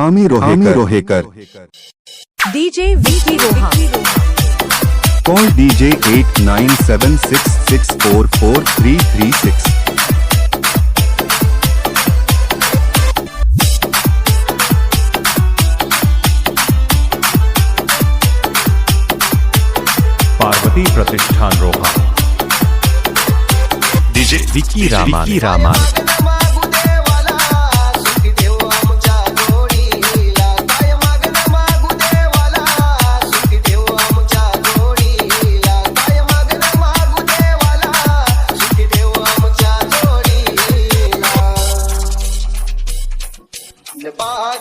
आमी Rohekar, Rohekar. DJ VT Roha. Call DJ eight nine seven six six four four three three six. Parvati Pratishthan Roha. DJ Vicky Rama Rama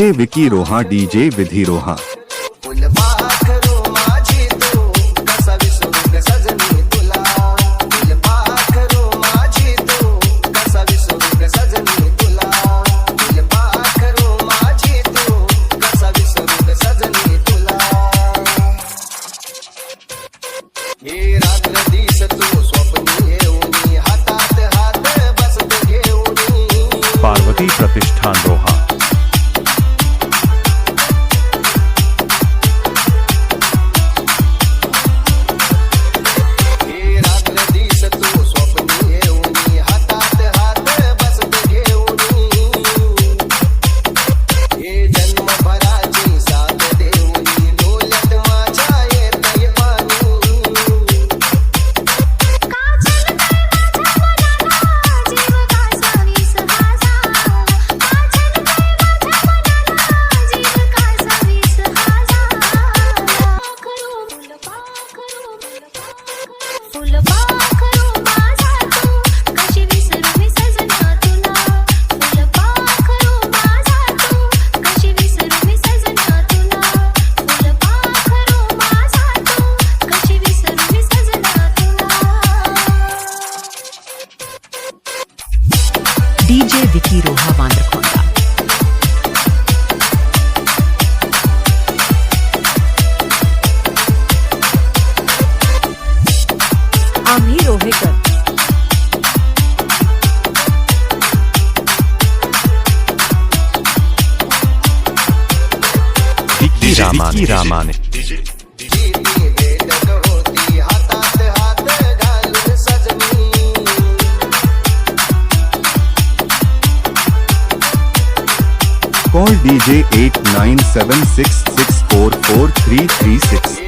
DJ Vicky Roha DJ Vidhi Roha. Pratishthan Roha. Rama ने call DJ eight nine seven six six four four three three six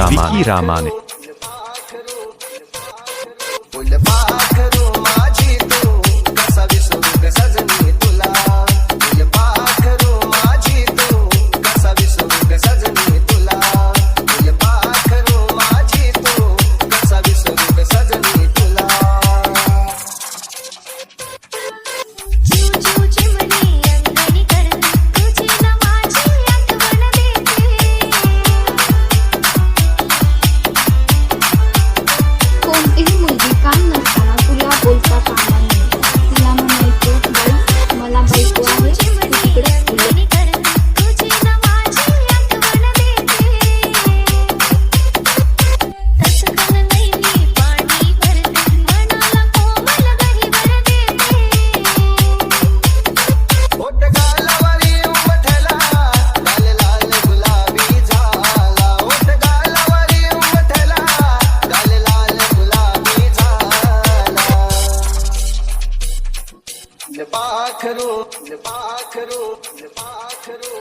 Ramani. Vicky Ramani. करो निभा करो निभा करो